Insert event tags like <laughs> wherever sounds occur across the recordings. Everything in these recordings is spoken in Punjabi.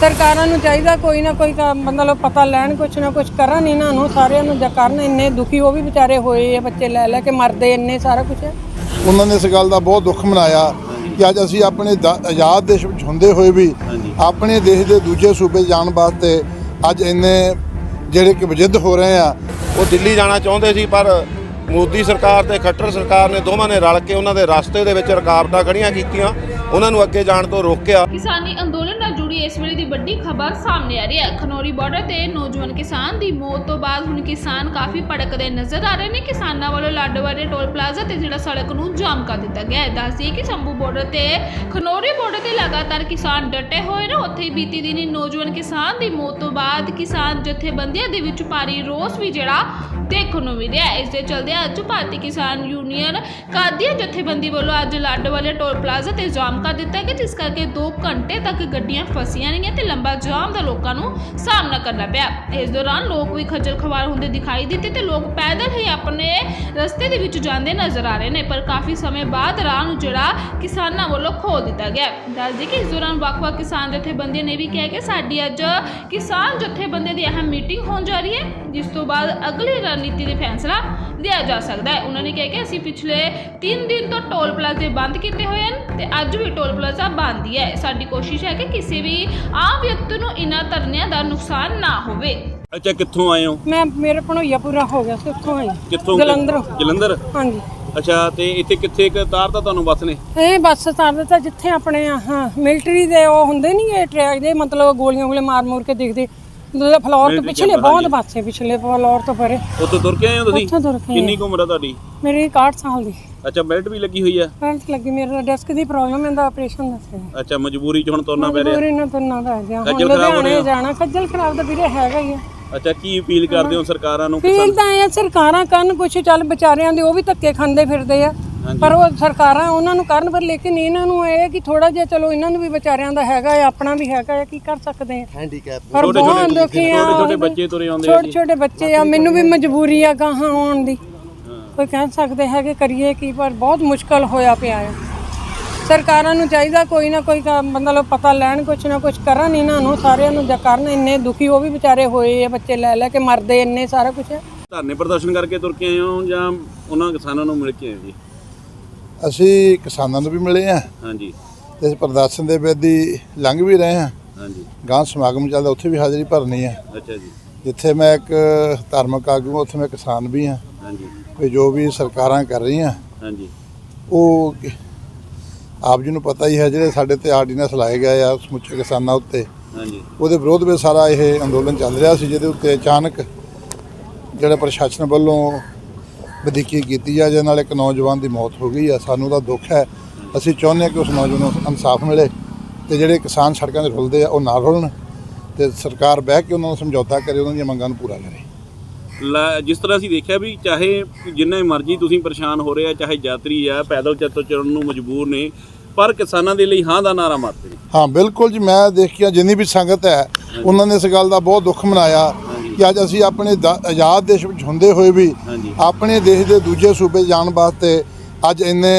ਸਰਕਾਰਾਂ ਨੂੰ ਚਾਹੀਦਾ ਕੋਈ ਨਾ ਕੋਈ ਕੰਮ ਮਤਲਬ ਪਤਾ ਲੈਣ ਕੁਛ ਨਾ ਕੁਛ ਕਰਨ ਇਹਨਾਂ ਨੂੰ ਸਾਰਿਆਂ ਨੂੰ ਜਾਂ ਕਰਨ ਇੰਨੇ ਦੁਖੀ ਉਹ ਵੀ ਵਿਚਾਰੇ ਹੋਏ ਆ ਬੱਚੇ ਲੈ ਲੈ ਕੇ ਮਰਦੇ ਇੰਨੇ ਸਾਰਾ ਕੁਝ ਉਹਨਾਂ ਨੇ ਇਸ ਗੱਲ ਦਾ ਬਹੁਤ ਦੁੱਖ ਮਨਾਇਆ ਕਿ ਅੱਜ ਅਸੀਂ ਆਪਣੇ ਦ- ਆਜ਼ਾਦ ਦੇਸ਼ ਵਿੱਚ ਹੁੰਦੇ ਹੋਏ ਵੀ ਆਪਣੇ ਦੇਸ਼ ਦੇ ਦੂਜੇ ਸੂਬੇ ਜਾਣ ਵਾਸਤੇ ਅੱਜ ਇੰਨੇ ਜਿਹੜੇ ਕਿ ਵਜਿੱਦ ਹੋ ਰਹੇ ਆ। ਉਹ ਦਿੱਲੀ ਜਾਣਾ ਚਾਹੁੰਦੇ ਸੀ ਪਰ ਮੋਦੀ ਸਰਕਾਰ ਤੇ ਖੱਟਰ ਸਰਕਾਰ ਨੇ ਦੋਵਾਂ ਨੇ ਰਲ ਕੇ ਉਹਨਾਂ ਦੇ ਰਸਤੇ ਦੇ ਵਿੱਚ ਰੁਕਾਵਟਾਂ ਖੜੀਆਂ ਕੀਤੀਆਂ। ਉਹਨਾਂ ਨੂੰ ਅੱਗੇ ਜਾਣ ਤੋਂ ਰੋਕਿਆ। ਕਿਸਾਨੀ ਅੰਦੋਲਨ ਨਾਲ ਜੁੜੀ ਇਸ ਵੇਲੇ ਦੀ ਵੱਡੀ ਖਬਰ ਸਾਹਮਣੇ ਆ ਰਹੀ ਹੈ। ਖਨੌਰੀ ਬਾਰਡਰ ਤੇ ਨੌਜਵਾਨ ਕਿਸਾਨ ਦੀ ਮੌਤ ਤੋਂ ਬਾਅਦ ਹੁਣ ਕਿਸਾਨ ਕਾਫੀ ਭੜਕਦੇ ਨਜ਼ਰ ਆ ਰਹੇ ਨੇ। ਕਿਸਾਨਾਂ ਵੱਲੋਂ ਲਾਡੋਵਾਲੇ ਟੋਲ ਪਲਾਜ਼ਾ ਤੇ ਜਿਹੜਾ ਸੜਕ ਨੂੰ ਜਾਮ ਕਰ ਦਿੱਤਾ ਗਿਆ ਹੈ। ਦੱਸਦੀ ਕਿ ਸ਼ੰਭੂ ਬਾਰਡਰ ਤੇ ਖਨੌਰੀ ਬਾਰਡਰ ਤੇ ਲਗਾਤਾਰ ਕਿਸਾਨ ਡਟੇ ਹੋਏ ਨੇ। ਉੱਥੇ ਹੀ ਬੀਤੀ ਦਿਨੀ ਨੌਜਵਾਨ ਕਿਸਾਨ ਦੀ ਮੌਤ ਤੋਂ ਬਾਅਦ ਕਿਸਾਨ ਜਥੇਬੰਦੀਆਂ ਦੇ ਵਿੱਚ ਭਾਰੀ ਰੋਸ ਵੀ ਜਿਹੜਾ ਦੇਖਣ ਨੂੰ ਮਿਲਿਆ ਇਸ ਦੇ ਚਲਦੇ ਅੱਜ ਭਾਰਤੀ ਕਿਸਾਨ ਯੂਨੀਅਨ ਕਾਦੀਆਂ ਜਥੇਬੰਦੀ ਵੱਲੋਂ ਅੱਜ ਲਾਡੋਵਾਲੇ ਟੋਲ ਪਲਾਜ਼ਾ ਤੇ ਜਾਮ ਕਰ ਦਿੱਤਾ ਗਿਆ ਜਿਸ ਕਰਕੇ 2 ਘੰਟੇ ਤੱਕ ਗੱਡੀਆਂ ਫਸੀਆਂ ਰਹੀਆਂ ਤੇ ਲੰਬਾ ਜਾਮ ਦਾ ਲੋਕਾਂ ਨੂੰ ਸਾਹਮਣਾ ਕਰਨਾ ਪਿਆ। ਇਸ ਦੌਰਾਨ ਲੋਕ ਵੀ ਖੱਜਲ ਖਵਾਰ ਹੁੰਦੇ ਦਿਖਾਈ ਦਿੱਤੇ ਤੇ ਲੋਕ ਪੈਦਲ ਹੀ ਆਪਣੇ ਰਸਤੇ ਦੇ ਵਿੱਚ ਜਾਂਦੇ ਨਜ਼ਰ ਆ ਰਹੇ ਨੇ, ਪਰ ਕਾਫੀ ਸਮੇਂ ਬਾਅਦ ਰਾਹ ਨੂੰ ਜਿਹੜਾ ਕਿਸਾਨਾਂ ਵੱਲੋਂ ਖੋਲ ਦਿੱਤਾ ਗਿਆ ਦੱਸਦੇ ਕਿ ਇਸ ਦੌਰਾਨ ਵੱਖ-ਵੱਖ ਕਿਸਾਨ ਜਥੇਬੰਦੀਆਂ ਨੇ ਵੀ ਕਿਹਾ ਕਿ ਸਾਡੀ ਅੱਜ ਕਿਸਾਨ ਜਥੇਬੰਦੀਆਂ ਦੀ ਅਹਿਮ ਮੀਟਿੰਗ ਹੋਣ ਜਾ ਰਹੀ ਹੈ, ਜਿਸ ਤੋਂ ਬਾਅਦ ਅਗਲੀ ਰਣਨੀਤੀ ਦੇ ਫੈਸਲਾ ਲਿਆ ਜਾ ਸਕਦਾ ਹੈ। ਉਹਨਾਂ ਨੇ ਕਿਹਾ ਕਿ ਅਸੀਂ ਪਿਛਲੇ 3 ਦਿਨ ਤੋਂ ਟੋਲ ਪਲਾਜ਼ੇ ਬੰਦ ਕੀਤੇ ਹੋਏ ਹਨ ਤੇ ਅੱਜ ਵੀ ਟੋਲ ਪਲਾਜ਼ਾ ਬੰਦ ਹੀ ਹੈ। ਸਾਡੀ ਕੋਸ਼ਿਸ਼ ਹੈ ਕਿ ਕਿਸੇ ਵੀ ਆਮ ਵਿਅਕਤੀ ਨੂੰ ਇਨ੍ਹਾਂ ਧਰਨਿਆਂ ਦਾ ਨੁਕਸਾਨ ਨਾ ਹੋਵੇ। ਅੱਛਾ ਕਿੱਥੋਂ ਆਏ ਹੋ? ਮੈਂ ਮੇਰੇ ਭਣੋਈਆ ਪੂਰਾ ਹੋ ਗਿਆ ਸੀ ਉੱਥੋਂ ਆਈ ਕਿੱਥੋਂ? ਜਲੰਧਰੋਂ। ਜਲੰਧਰ? ਹਾਂਜੀ। ਅੱਛਾ ਤੇ ਇੱਥੇ ਕਿੱਥੇ ਇੱਕ ਤਾਰਤਾ ਤੁਹਾਨੂੰ ਬੱਸ ਨੇ? ਇਹ ਬੱਸ ਸਟਾਂਡ ਦਿੱਤਾ ਜਿੱਥੇ ਆਪਣੇ ਹਾਂ ਮਿਲਟਰੀ ਦੇ ਉਹ ਹੁੰਦੇ ਨਹੀਂ ਇਹ ਟਰੈਕ ਦੇ ਮਤਲਬ ਗੋਲੀਆਂ ਗੋਲੇ ਮਾਰ ਮੂਰ ਕੇ ਦੇਖਦੇ। ਮਤਲਬ ਫਲੋਰ ਤੋਂ ਪਿਛਲੇ ਬਹੁਤ। ਪਾਸੇ ਪਿਛਲੇ ਫਲੋਰ ਤੋਂ ਪਰੇ। ਉੱਥੋਂ ਤੁਰ ਕੇ ਆਏ ਹੋ ਤੁਸੀਂ? ਉੱਥੋਂ ਤੁਰ ਕੇ। ਕਿੰਨੀ ਕੁ ਉਮਰ ਆ ਤੁਹਾਡੀ? ਮੇਰੀ 61 ਸਾਲ ਦੀ। ਅੱਛਾ ਬੈਲਟ ਵੀ ਲੱਗੀ ਹੋਈ ਆ? ਪੈਂਟ ਲੱਗੀ ਮੇਰੇ ਡੈਸਕ ਦੀ ਪ੍ਰੋਬਲਮ ਹੈ ਦਾ ਆਪਰੇਸ਼ਨ ਦੱਸਿਆ ਅੱਛਾ ਮਜਬੂਰੀ ਚ ਹੁਣ ਤੁਰਨਾ ਪੈ ਰਿਹਾ? ਮਜਬੂਰੀ ਨਾਲ ਤੁਰਨਾ ਪੈ ਗਿਆ। ਹੁਣ ਲੁਧਿਆਣੇ। ਜਾਣਾ ਖੱਜਲ ਖਰਾਬ ਤਾਂ ਵੀਰੇ ਹੈਗਾ ਹੀ ਆ। ਅੱਛਾ ਕੀ ਅਪੀਲ ਕਰਦੇ ਹੋ ਸਰਕਾਰਾਂ ਨੂੰ? ਫੀਲ ਤਾਂ ਇਹ ਆ, ਸਰਕਾਰਾਂ ਕਰਨ ਕੁਛ ਚੱਲ ਵਿਚਾਰਿਆਂ ਦੇ ਉਹ ਵੀ ਧੱਕੇ ਖਾਂਦੇ ਫਿਰਦੇ ਆ। ਪਰ ਉਹ ਸਰਕਾਰਾਂ ਉਹਨਾਂ ਨੂੰ ਕਰਨ ਪਰ ਲੇਕਿਨ ਇਹਨਾਂ ਨੂੰ ਇਹ ਹੈ ਕਿ ਥੋੜਾ ਜਿਹਾ ਚਲੋ ਇਹਨਾਂ ਨੂੰ ਵੀ ਵਿਚਾਰਿਆਂ ਦਾ ਹੈਗਾ ਆ ਆਪਣਾ ਵੀ ਹੈਗਾ ਆ ਕੀ ਕਰ ਸਕਦੇ ਆ। ਹੈਂਡੀਕੈਪ ਪਰ ਬਹੁਤ ਦੁਖੀ ਆ ਛੋਟੇ ਛੋਟੇ ਬੱਚੇ ਤੁਰੇ ਆਉਂਦੇ ਆ ਛੋਟੇ ਛੋਟੇ ਬੱਚੇ ਆ ਮੈਨੂੰ ਵੀ ਮਜਬੂਰੀ ਆ ਗਾਹਾਂ ਆਉਣ ਦੀ। ਕੋਈ ਕਹਿ ਸਕਦੇ ਹੈ ਕਿ ਕਰੀਏ ਕੀ ਪਰ ਬਹੁਤ ਮੁਸ਼ਕਲ ਹੋਇਆ ਪਿਆ ਹੈ ਸਰਕਾਰਾਂ ਨੂੰ ਚਾਹੀਦਾ ਕੋਈ ਨਾ ਕੋਈ ਮਤਲਬ ਪਤਾ ਲੈਣ ਕੁਛ ਨਾ ਕੁਛ ਕਰਨ ਇਹਨਾਂ ਨੂੰ ਸਾਰਿਆਂ ਨੂੰ ਜਾਂ ਕਰਨ ਇੰਨੇ ਦੁਖੀ ਉਹ ਵੀ ਵਿਚਾਰੇ ਹੋਏ ਆ ਬੱਚੇ ਲੈ ਲੈ ਕੇ ਮਰਦੇ ਇੰਨੇ ਸਾਰਾ ਕੁਝ ਧਰਨੇ ਪ੍ਰਦਰਸ਼ਨ ਕਰਕੇ ਤੁਰ ਕੇ ਆਏ ਹੋ ਜਾਂ ਉਹਨਾਂ ਕਿਸਾਨਾਂ ਨੂੰ ਮਿਲ ਕੇ ਆਏ ਹੋ ਜੀ? ਅਸੀਂ ਕਿਸਾਨਾਂ ਨੂੰ ਵੀ ਮਿਲੇ ਆ ਹਾਂਜੀ। ਤੇ ਇਸ ਪ੍ਰਦਰਸ਼ਨ ਦੇ ਵਿੱਚ ਦੀ ਲੰਘ ਵੀ ਰਹੇ ਆ ਹਾਂਜੀ। ਗਾਂ ਸਮਾਗਮ ਚੱਲਦਾ ਉੱਥੇ ਵੀ ਹਾਜ਼ਰੀ ਭਰਨੀ ਆ ਅੱਛਾ ਜੀ। ਜਿੱਥੇ ਮੈਂ ਇੱਕ ਧਾਰਮਿਕ ਆਗੂ ਹਾਂ, ਉੱਥੇ ਮੈਂ ਕਿਸਾਨ ਵੀ ਹਾਂ। ਹਾਂਜੀ। ਜੋ ਵੀ ਸਰਕਾਰਾਂ ਕਰ ਰਹੀਆਂ ਹਾਂਜੀ। ਉਹ ਆਪ ਜੀ ਨੂੰ ਪਤਾ ਹੀ ਹੈ ਜਿਹੜੇ ਸਾਡੇ ਤੇ ਆਰਡੀਨੈਂਸ ਲਾਏ ਗਏ ਆ ਸਮੁੱਚੇ ਕਿਸਾਨਾਂ ਉੱਤੇ। ਹਾਂਜੀ। ਉਹਦੇ ਵਿਰੋਧ ਵਿੱਚ ਸਾਰਾ ਇਹ ਅੰਦੋਲਨ ਚੱਲ ਰਿਹਾ ਸੀ ਜਿਹਦੇ ਉੱਤੇ ਅਚਾਨਕ ਜਿਹੜਾ ਪ੍ਰਸ਼ਾਸਨ ਵੱਲੋਂ ਵਧੀਕੀ ਕੀਤੀ ਆ ਜਿਹਦੇ ਨਾਲ ਇੱਕ ਨੌਜਵਾਨ ਦੀ ਮੌਤ ਹੋ ਗਈ ਆ। ਸਾਨੂੰ ਤਾਂ ਦੁੱਖ ਹੈ। ਅਸੀਂ ਚਾਹੁੰਦੇ ਹਾਂ ਕਿ ਉਸ ਨੌਜਵਾਨ ਨੂੰ ਇਨਸਾਫ ਮਿਲੇ ਤੇ ਜਿਹੜੇ ਕਿਸਾਨ ਸੜਕਾਂ 'ਤੇ ਰੁਲਦੇ ਆ ਉਹ ਨਾ ਰੁਲਣ ਤੇ ਸਰਕਾਰ ਬਹਿ ਕੇ ਉਹਨਾਂ ਨੂੰ ਸਮਝੌਤਾ ਕਰੇ ਉਹਨਾਂ ਦੀਆਂ ਮੰਗਾਂ ਨੂੰ ਪੂਰਾ ਕਰੇ। ਜਿਸ ਤਰ੍ਹਾਂ ਅਸੀਂ ਦੇਖਿਆ ਵੀ ਚਾਹੇ ਜਿੰਨੇ ਮਰਜ਼ੀ ਤੁਸੀਂ ਪਰੇਸ਼ਾਨ ਹੋ ਰਹੇ ਆ ਚਾਹੇ ਯਾਤਰੀ ਆ ਪੈਦਲ ਚੱਤੋ ਚੱਲਣ ਨੂੰ ਮਜਬੂਰ ਨੇ ਪਰ ਕਿਸਾਨਾਂ ਦੇ ਲਈ ਹਾਂ ਦਾ ਨਾਰਾ ਮਾਰਦੇ ਹਾਂ ਬਿਲਕੁਲ ਜੀ ਮੈਂ ਦੇਖਿਆ ਜਿੰਨੀ ਵੀ ਸੰਗਤ ਹੈ ਉਹਨਾਂ ਨੇ ਇਸ ਗੱਲ ਦਾ ਬਹੁਤ ਦੁੱਖ ਮਨਾਇਆ। ਕਿ ਅੱਜ ਅਸੀਂ ਆਪਣੇ ਦ- ਆਜ਼ਾਦ ਦੇਸ਼ ਵਿੱਚ ਹੁੰਦੇ ਹੋਏ ਵੀ ਹਾਂਜੀ। ਆਪਣੇ ਦੇਸ਼ ਦੇ ਦੂਜੇ ਸੂਬੇ ਜਾਣ ਵਾਸਤੇ ਅੱਜ ਇੰਨੇ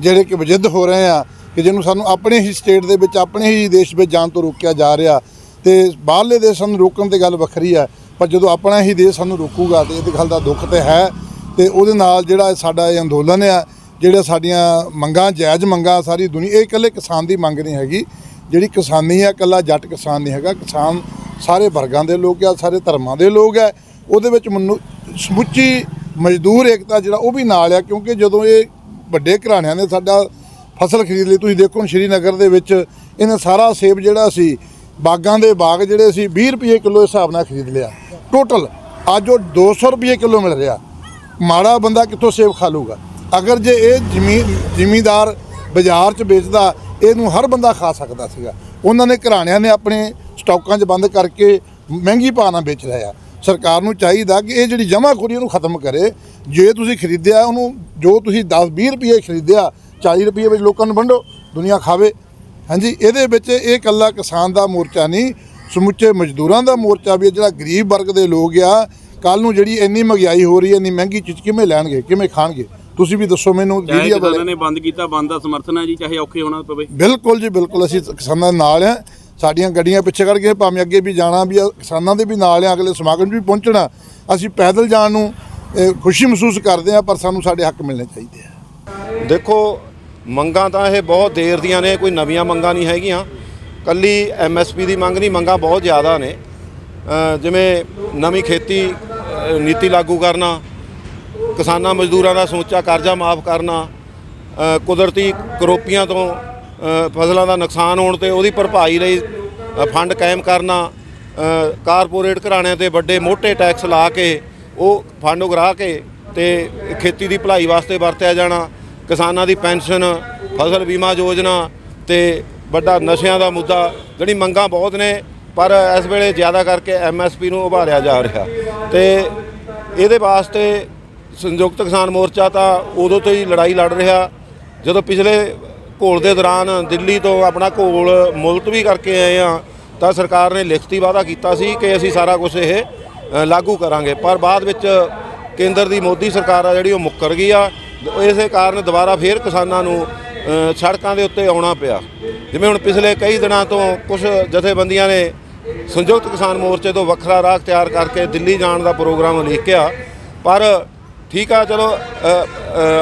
ਜਿਹੜੇ ਕਿ ਵਜਿੱਦ ਹੋ ਰਹੇ ਆ ਕਿ ਜਿਹਨੂੰ ਸਾਨੂੰ ਆਪਣੇ ਹੀ ਸਟੇਟ ਦੇ ਵਿੱਚ ਆਪਣੇ ਹੀ ਦੇਸ਼ ਵਿੱਚ ਜਾਣ ਤੋਂ ਰੋਕਿਆ ਜਾ ਰਿਹਾ ਤੇ ਬਾਹਰਲੇ ਦੇਸ਼ਾਂ ਨੂੰ ਰੋਕਣ ਤੇ ਗੱਲ ਵੱਖਰੀ ਹੈ ਪਰ ਜਦੋਂ ਆਪਣਾ ਹੀ ਦੇਸ਼ ਸਾਨੂੰ ਰੋਕੂਗਾ ਤੇ ਇਹ ਗੱਲ ਦਾ ਦੁੱਖ ਤੇ ਹੈ ਤੇ ਉਹਦੇ ਨਾਲ ਜਿਹੜਾ ਸਾਡਾ ਇਹ ਅੰਦੋਲਨ ਆ ਜਿਹੜੇ ਸਾਡੀਆਂ ਮੰਗਾਂ ਜਾਇਜ਼ ਮੰਗਾਂ ਸਾਰੀ ਦੁਨੀਆ ਇਹ ਇਕੱਲੇ ਕਿਸਾਨ ਦੀ ਮੰਗ ਨਹੀਂ ਹੈਗੀ। ਜਿਹੜੀ ਕਿਸਾਨੀ ਆ ਇਕੱਲਾ ਜੱਟ ਕਿਸਾਨ ਨਹੀਂ ਹੈਗਾ। ਕਿਸਾਨ ਸਾਰੇ ਵਰਗਾਂ ਦੇ ਲੋਕ ਆ, ਸਾਰੇ ਧਰਮਾਂ ਦੇ ਲੋਕ ਆ, ਉਹਦੇ ਵਿੱਚ ਮਨੁ, ਸਮੁੱਚੀ ਮਜ਼ਦੂਰ ਏਕਤਾ ਜਿਹੜਾ ਉਹ ਵੀ ਨਾਲ ਆ, ਕਿਉਂਕਿ ਜਦੋਂ ਇਹ ਵੱਡੇ ਘਰਾਣਿਆਂ ਨੇ ਸਾਡਾ ਫਸਲ ਖਰੀਦ ਲਈ, ਤੁਸੀਂ ਦੇਖੋ ਸ਼੍ਰੀਨਗਰ ਦੇ ਵਿੱਚ ਇਹਨੇ ਸਾਰਾ ਸੇਬ ਜਿਹੜਾ ਸੀ, ਬਾਗਾਂ ਦੇ ਬਾਗ ਜਿਹੜੇ ਸੀ 20 ਰੁਪਏ ਕਿਲੋ ਦੇ ਹਿਸਾਬ ਨਾਲ ਖਰੀਦ ਲਿਆ। ਟੋਟਲ ਅੱਜ ਉਹ 200 ਰੁਪਏ ਕਿਲੋ ਮਿਲ ਰਿਹਾ। ਮਾੜਾ ਬੰਦਾ ਕਿੱਥੋਂ ਸੇਬ ਖਾ ਲੂਗਾ ਅਗਰ ਜੇ ਇਹ ਜ਼ਮੀਨ ਜ਼ਿਮੀਦਾਰ ਬਾਜ਼ਾਰ 'ਚ ਵੇਚਦਾ, ਇਹਨੂੰ ਹਰ ਬੰਦਾ ਖਾ ਸਕਦਾ ਸੀਗਾ। ਉਹਨਾਂ ਨੇ ਘਰਾਣਿਆਂ ਨੇ ਆਪਣੇ ਸਟਾਕਾਂ 'ਚ ਬੰਦ ਕਰਕੇ ਮਹਿੰਗੀ ਭਾਅ ਨਾਲ ਵੇਚ ਰਿਹਾ ਸਰਕਾਰ ਨੂੰ ਚਾਹੀਦਾ ਕਿ ਇਹ ਜਿਹੜੀ ਜਮਾਖੋਰੀ ਇਹਨੂੰ ਖਤਮ ਕਰੇ। ਜੇ ਤੁਸੀਂ ਖਰੀਦਿਆ ਉਹਨੂੰ ਜੋ ਤੁਸੀਂ 10 20 ਰੁਪਏ ਖਰੀਦਿਆ 40 ਰੁਪਏ ਵਿੱਚ ਲੋਕਾਂ ਨੂੰ ਵੰਡੋ ਦੁਨੀਆ ਖਾਵੇ। ਹਾਂਜੀ ਇਹਦੇ ਵਿੱਚ ਇਹ ਇਕੱਲਾ ਕਿਸਾਨ ਦਾ ਮੋਰਚਾ ਨਹੀਂ ਸਮੁੱਚੇ ਮਜ਼ਦੂਰਾਂ ਦਾ ਮੋਰਚਾ ਵੀ ਹੈ, ਜਿਹੜਾ ਗਰੀਬ ਵਰਗ ਦੇ ਲੋਕ ਆ। ਕੱਲ ਨੂੰ ਜਿਹੜੀ ਇੰਨੀ ਮਹਿੰਗਾਈ ਹੋ ਰਹੀ ਹੈ ਇੰਨੀ ਮਹਿੰਗੀ ਚੀਜ਼ ਕਿਵੇਂ ਲੈਣਗੇ ਕਿਵੇਂ ਖਾਣਗੇ? ਤੁਸੀਂ ਵੀ ਦੱਸੋ ਮੈਨੂੰ ਵਾਲੇ। ਨੇ ਬੰਦ ਕੀਤਾ ਬੰਦ ਦਾ ਸਮਰਥਨ ਹੈ ਜੀ ਚਾਹੇ ਔਖੇ ਹੋਣਾ ਪਵੇ। ਬਿਲਕੁਲ ਜੀ ਬਿਲਕੁਲ। ਅਸੀਂ ਕਿਸਾਨਾਂ ਦੇ ਨਾਲ ਆ ਸਾਡੀਆਂ ਗੱਡੀਆਂ ਪਿੱਛੇ ਕਰਕੇ ਭਾਵੇਂ ਅੱਗੇ ਵੀ ਜਾਣਾ ਵੀ ਕਿਸਾਨਾਂ ਦੇ ਵੀ ਨਾਲ ਆ, ਅਗਲੇ ਸਮਾਗਮ 'ਚ ਵੀ ਪਹੁੰਚਣਾ, ਅਸੀਂ ਪੈਦਲ ਜਾਣ ਨੂੰ ਖੁਸ਼ੀ ਮਹਿਸੂਸ ਕਰਦੇ ਆ ਪਰ ਸਾਨੂੰ ਸਾਡੇ ਹੱਕ ਮਿਲਣੇ ਚਾਹੀਦੇ ਆ। ਦੇਖੋ, ਮੰਗਾਂ ਤਾਂ ਇਹ ਬਹੁਤ ਦੇਰ ਦੀਆਂ ਨੇ, ਕੋਈ ਨਵੀਆਂ ਮੰਗਾਂ ਨਹੀਂ ਹੈਗੀਆਂ। ਕੱਲੀ ਐਮਐਸਪੀ ਦੀ ਮੰਗ ਨਹੀਂ, ਮੰਗਾਂ ਬਹੁਤ ਜ਼ਿਆਦਾ ਨੇ। ਜਿਵੇਂ ਨਵੀਂ ਖੇਤੀ ਨੀਤੀ ਲਾਗੂ ਕਰਨਾ, ਕਿਸਾਨਾਂ ਮਜ਼ਦੂਰਾਂ ਦਾ ਸਮੁੱਚਾ ਕਰਜ਼ਾ ਮਾਫ ਕਰਨਾ ਕੁਦਰਤੀ ਕਰੋਪੀਆਂ ਤੋਂ ਫਸਲਾਂ ਦਾ ਨੁਕਸਾਨ ਹੋਣ ਤੇ ਉਹਦੀ ਭਰਪਾਈ ਲਈ ਫੰਡ ਕਾਇਮ ਕਰਨਾ ਕਾਰਪੋਰੇਟ ਘਰਾਣਿਆਂ ਤੇ ਵੱਡੇ ਮੋٹے ਟੈਕਸ ਲਾ ਕੇ ਉਹ ਫੰਡ ਉਗਰਾ ਕੇ ਤੇ ਖੇਤੀ ਦੀ ਭਲਾਈ ਵਾਸਤੇ ਵਰਤਿਆ ਜਾਣਾ, ਕਿਸਾਨਾਂ ਦੀ ਪੈਨਸ਼ਨ, ਫਸਲ ਬੀਮਾ ਯੋਜਨਾ ਤੇ ਵੱਡਾ ਨਸ਼ਿਆਂ ਦਾ ਮੁੱਦਾ, ਜਿਹੜੀ ਮੰਗਾਂ ਬਹੁਤ ਨੇ, ਪਰ ਇਸ ਵੇਲੇ ਜ਼ਿਆਦਾ ਕਰਕੇ ਐਮਐਸਪੀ ਨੂੰ ਉਭਾਰਿਆ ਜਾ ਰਿਹਾ। ਤੇ ਇਹਦੇ ਵਾਸਤੇ ਸੰਯੁਕਤ ਕਿਸਾਨ ਮੋਰਚਾ ਤਾਂ ਉਦੋਂ ਤੋਂ ਹੀ ਲੜਾਈ ਲੜ ਰਿਹਾ। ਜਦੋਂ ਪਿਛਲੇ ਘੋਲ ਦੇ ਦੌਰਾਨ ਦਿੱਲੀ ਤੋਂ ਆਪਣਾ ਘੋਲ ਮੁਲਤਵੀ ਕਰਕੇ ਆਏ ਆ ਤਾਂ ਸਰਕਾਰ ਨੇ ਲਿਖਤੀ ਵਾਅਦਾ ਕੀਤਾ ਸੀ ਕਿ ਅਸੀਂ ਸਾਰਾ ਕੁਝ ਇਹ ਲਾਗੂ ਕਰਾਂਗੇ। ਪਰ ਬਾਅਦ ਵਿੱਚ ਕੇਂਦਰ ਦੀ ਮੋਦੀ ਸਰਕਾਰ ਆ ਜਿਹੜੀ ਉਹ ਮੁੱਕਰ ਗਈ ਆ, ਇਸੇ ਕਾਰਨ ਦੁਬਾਰਾ ਫੇਰ ਕਿਸਾਨਾਂ ਨੂੰ ਸੜਕਾਂ ਦੇ ਉੱਤੇ ਆਉਣਾ ਪਿਆ। ਜਿਵੇਂ ਹੁਣ ਪਿਛਲੇ ਕਈ ਦਿਨਾਂ ਤੋਂ ਕੁਝ ਜਥੇਬੰਦੀਆਂ ਨੇ ਸੰਯੁਕਤ ਕਿਸਾਨ ਮੋਰਚੇ ਤੋਂ ਵੱਖਰਾ ਰਾਹ ਤਿਆਰ ਕਰਕੇ ਦਿੱਲੀ ਜਾਣ ਦਾ ਪ੍ਰੋਗਰਾਮ ਉਲੀਕਿਆ, ਪਰ ਠੀਕ ਆ, ਚਲੋ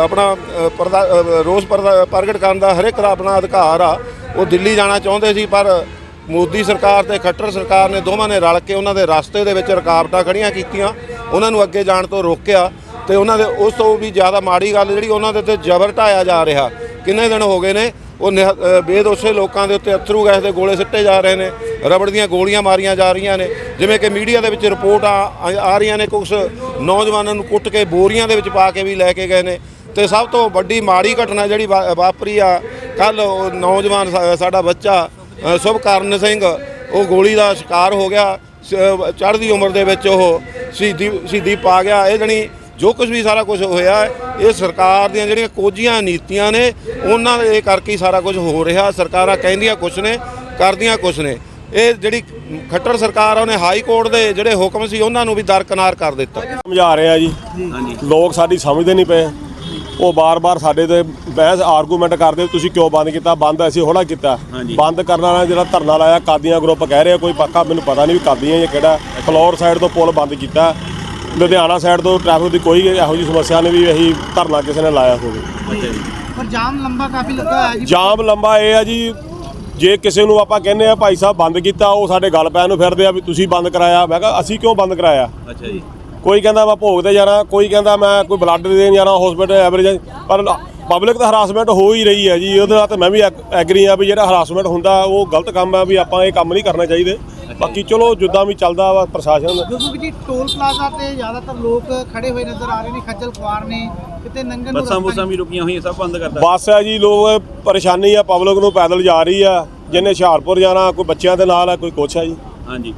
ਆਪਣਾ ਪ੍ਰਦਾ- ਰੋਸ ਪ੍ਰਦਾ- ਪ੍ਰਗਟ ਕਰਨ ਦਾ ਹਰ ਇੱਕ ਦਾ ਆਪਣਾ ਅਧਿਕਾਰ ਆ। ਉਹ ਦਿੱਲੀ ਜਾਣਾ ਚਾਹੁੰਦੇ ਸੀ, ਪਰ ਮੋਦੀ ਸਰਕਾਰ ਤੇ ਖੱਟਰ ਸਰਕਾਰ ਨੇ ਦੋਵਾਂ ਨੇ ਰਲ ਕੇ ਉਹਨਾਂ ਦੇ ਰਸਤੇ ਦੇ ਵਿੱਚ ਰੁਕਾਵਟਾਂ ਖੜੀਆਂ ਕੀਤੀਆਂ। ਉਹਨਾਂ ਨੂੰ ਅੱਗੇ ਜਾਣ ਤੋਂ ਰੋਕਿਆ ਤੇ ਉਹਨਾਂ ਦੇ, ਉਸ ਤੋਂ ਵੀ ਜ਼ਿਆਦਾ ਮਾੜੀ ਗੱਲ ਜਿਹੜੀ ਉਹਨਾਂ ਦੇ ਤੇ ਜ਼ਬਰ ਢਾਇਆ ਜਾ ਰਿਹਾ। ਕਿੰਨੇ ਦਿਨ ਹੋ ਗਏ ਨੇ, ਉਹ ਨਿਹ- ਬੇਦੋਸ਼ੇ ਲੋਕਾਂ ਦੇ ਉੱਤੇ ਅਥਰੂ ਗੈਸ ਦੇ ਗੋਲੇ ਸਿੱਟੇ ਜਾ ਰਹੇ ਨੇ, ਰਬੜ ਦੀਆਂ ਗੋਲੀਆਂ ਮਾਰੀਆਂ ਜਾ ਰਹੀਆਂ ਨੇ। ਜਿਵੇਂ ਕਿ ਮੀਡੀਆ ਦੇ ਵਿੱਚ ਰਿਪੋਰਟ ਆ ਆ ਰਹੀਆਂ ਨੇ ਕੁਝ ਨੌਜਵਾਨਾਂ ਨੂੰ ਕੁੱਟ ਕੇ ਬੋਰੀਆਂ ਦੇ ਵਿੱਚ ਪਾ ਕੇ ਵੀ ਲੈ ਕੇ ਗਏ ਨੇ। ਤੇ ਸਭ ਤੋਂ ਵੱਡੀ ਮਾੜੀ ਘਟਨਾ ਜਿਹੜੀ ਵਾ- ਵਾਪਰੀ ਆ ਕੱਲ ਉਹ ਨੌਜਵਾਨ ਸਾ- ਸਾਡਾ ਬੱਚਾ ਸੁਭਕਰਨ ਸਿੰਘ, ਉਹ ਗੋਲੀ ਦਾ ਸ਼ਿਕਾਰ ਹੋ ਗਿਆ। ਚੜ੍ਹਦੀ ਉਮਰ ਦੇ ਵਿੱਚ ਉਹ ਸ਼ਹੀਦੀ ਸ਼ਹੀਦੀ ਪਾ ਗਿਆ। ਇਹ ਜਣੀ ਜੋ ਕੁਝ ਵੀ ਸਾਰਾ ਕੁਝ ਹੋਇਆ, ਇਹ ਸਰਕਾਰ ਦੀਆਂ ਜਿਹੜੀਆਂ ਕੋਝੀਆਂ ਨੀਤੀਆਂ ਨੇ, ਉਹਨਾਂ ਦੇ ਕਰਕੇ ਹੀ ਸਾਰਾ ਕੁਝ ਹੋ ਰਿਹਾ। ਸਰਕਾਰਾਂ ਕਹਿੰਦੀਆਂ ਕੁਝ ਨੇ, ਕਰਦੀਆਂ ਕੁਝ ਨੇ। ਇਹ ਜਿਹੜੀ ਖੱਟਰ ਸਰਕਾਰ ਆ ਉਹਨੇ ਹਾਈ ਕੋਰਟ ਦੇ ਜਿਹੜੇ ਹੁਕਮ ਸੀ ਉਹਨਾਂ ਨੂੰ ਵੀ ਦਰਕਨਾਰ ਕਰ ਦਿੱਤਾ। ਸਮਝਾ ਰਹੇ ਆ ਜੀ। ਲੋਕ ਸਾਡੀ ਸਮਝਦੇ ਨਹੀਂ ਪਏ। ਉਹ ਬਾਰ-ਬਾਰ ਸਾਡੇ ਤੇ ਬਹਿਸ ਆਰਗੂਮੈਂਟ ਕਰਦੇ ਤੁਸੀਂ ਕਿਉਂ ਬੰਦ ਕੀਤਾ? ਬੰਦ ਅਸੀਂ ਹੋਣਾ ਕੀਤਾ। ਬੰਦ ਕਰਨ ਵਾਲਾ ਜਿਹੜਾ ਧਰਨਾ ਲਾਇਆ ਕਾਦੀਆਂ ਗਰੁੱਪ ਕਹਿ ਰਹੇ ਕੋਈ ਪੱਕਾ ਮੈਨੂੰ ਪਤਾ ਨਹੀਂ ਵੀ ਕਾਦੀਆਂ ਜਾਂ ਕਿਹੜਾ। ਫਲੋਰ ਸਾਈਡ ਤੋਂ ਪੁਲ ਬੰਦ ਕੀਤਾ। ਲੁਧਿਆਣਾ ਸਾਈਡ ਤੋਂ ਟ੍ਰੈਫਿਕ ਦੀ ਕੋਈ ਇਹੋ ਜਿਹੀ ਸਮੱਸਿਆ ਨਹੀਂ ਵੀ ਅਸੀਂ ਧਰਨਾ ਕਿਸੇ ਨੇ ਲਾਇਆ ਹੋਵੇ। ਜੀ। ਪਰ ਜਾਮ ਲੰਬਾ ਕਾਫੀ ਲੱਗਾ ਹੋਇਆ ਜੀ। ਜਾਮ ਲੰਬਾ ਇਹ ਆ ਜੀ ਜੇ ਕਿਸੇ ਨੂੰ ਆਪਾਂ ਕਹਿੰਦੇ ਆ ਭਾਈ ਸਾਹਿਬ ਬੰਦ ਕੀਤਾ ਉਹ ਸਾਡੇ ਗੱਲ ਪੈਣ ਨੂੰ ਫਿਰਦੇ ਆ ਵੀ ਤੁਸੀਂ ਬੰਦ ਕਰਾਇਆ। ਮੈਂ ਕਿਹਾ ਅਸੀਂ ਕਿਉਂ ਬੰਦ ਕਰਾਇਆ? ਅੱਛਾ ਜੀ। ਕੋਈ ਕਹਿੰਦਾ ਮੈਂ ਭੋਗ ਤੇ ਜਾਣਾ ਕੋਈ ਕਹਿੰਦਾ ਮੈਂ ਕੋਈ ਬਲੱਡ ਦੇਣ ਜਾਣਾ ਹਸਪੀਟਲ ਐਵਰੇਜ ਪਰ ਪਬਲਿਕ ਤਾਂ ਹਰਾਸਮੈਂਟ ਹੋ ਹੀ ਰਹੀ ਹੈ ਜੀ ਉਹਦੇ ਨਾਲ ਤਾਂ ਮੈਂ ਵੀ ਐਗਰੀ ਆ ਵੀ ਜਿਹੜਾ ਹਰਾਸਮੈਂਟ ਹੁੰਦਾ ਉਹ ਗਲਤ ਕੰਮ ਹੈ ਵੀ ਆਪਾਂ ਇਹ ਕੰਮ ਨਹੀਂ ਕਰਨੇ ਚਾਹੀਦੇ। ਬਾਕੀ ਚਲੋ ਜਿੱਦਾਂ ਵੀ ਚੱਲਦਾ ਵਾ ਪ੍ਰਸ਼ਾਸਨ। ਕਿਉਂਕਿ ਜੀ ਟੋਲ ਪਲਾਜ਼ਾ ਤੇ ਜ਼ਿਆਦਾਤਰ ਲੋਕ ਖੜੇ ਹੋਏ ਨਜ਼ਰ ਆ ਰਹੇ ਨੇ ਖੱਜਲ ਖੁਆਰ ਨੇ ਕਿਤੇ ਨੰਗਨ ਨੂੰ ਬੱਸਾਂ ਬੁੱਸਾਂ ਵੀ ਰੁਕੀਆਂ ਹੋਈਆਂ ਸਭ ਬੰਦ ਕਰਤਾ। ਬੱਸ ਹੈ ਜੀ ਲੋਕ ਪਰੇਸ਼ਾਨੀ ਆ ਪਬਲਿਕ ਨੂੰ ਪੈਦਲ ਜਾ ਰਹੀ ਆ ਜਿਹਨੇ ਹੁਸ਼ਿਆਰਪੁਰ ਜਾਣਾ ਕੋਈ ਬੱਚਿਆਂ ਦੇ ਨਾਲ ਆ ਕੋਈ ਕੁਛ ਆ ਜੀ। ਹਾਂਜੀ।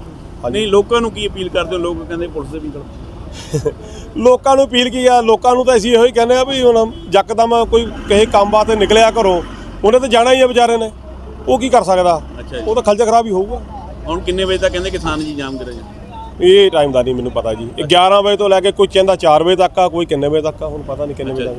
ਨਹੀਂ ਲੋਕਾਂ ਨੂੰ ਕੀ ਅਪੀਲ ਕਰਦੇ ਹੋ? ਲੋਕ ਕਹਿੰਦੇ ਪੁਲਿਸ ਦੇ ਵੀ ਕਰੋ। <laughs> ਲੋਕਾਂ ਨੂੰ ਅਪੀਲ ਕੀ ਆ? ਲੋਕਾਂ ਨੂੰ ਤਾਂ ਅਸੀਂ ਇਹੋ ਹੀ ਕਹਿੰਦੇ ਆ ਵੀ ਹੁਣ ਯਕਦਮ ਕੋਈ ਕਿਸੇ ਕੰਮ ਵਾਸਤੇ ਨਿਕਲਿਆ ਘਰੋਂ ਉਹਨੇ ਤਾਂ ਜਾਣਾ ਹੀ ਆ ਵਿਚਾਰੇ ਨੇ। ਉਹ ਕੀ ਕਰ ਸਕਦਾ। ਉਹ ਤਾਂ ਖਲਜਾ ਖਰਾਬ ਹੀ ਹੋਊਗਾ। ਹੁਣ ਕਿੰਨੇ ਵਜੇ ਤੱਕ ਕਹਿੰਦੇ ਕਿਸਾਨ ਜੀ ਜਾਮ ਕਰੇ ਇਹ ਟਾਈਮ ਦਾ ਨਹੀਂ ਮੈਨੂੰ ਪਤਾ ਜੀ। ਇਹ 11 ਵਜੇ ਤੋਂ ਲੈ ਕੇ ਕੋਈ ਕਹਿੰਦਾ 4 ਵਜੇ ਤੱਕ ਆ ਕੋਈ ਕਿੰਨੇ ਵਜੇ ਤੱਕ ਆ ਹੁਣ ਪਤਾ ਨਹੀਂ ਕਿੰਨੇ ਵਜੇ ਤੱਕ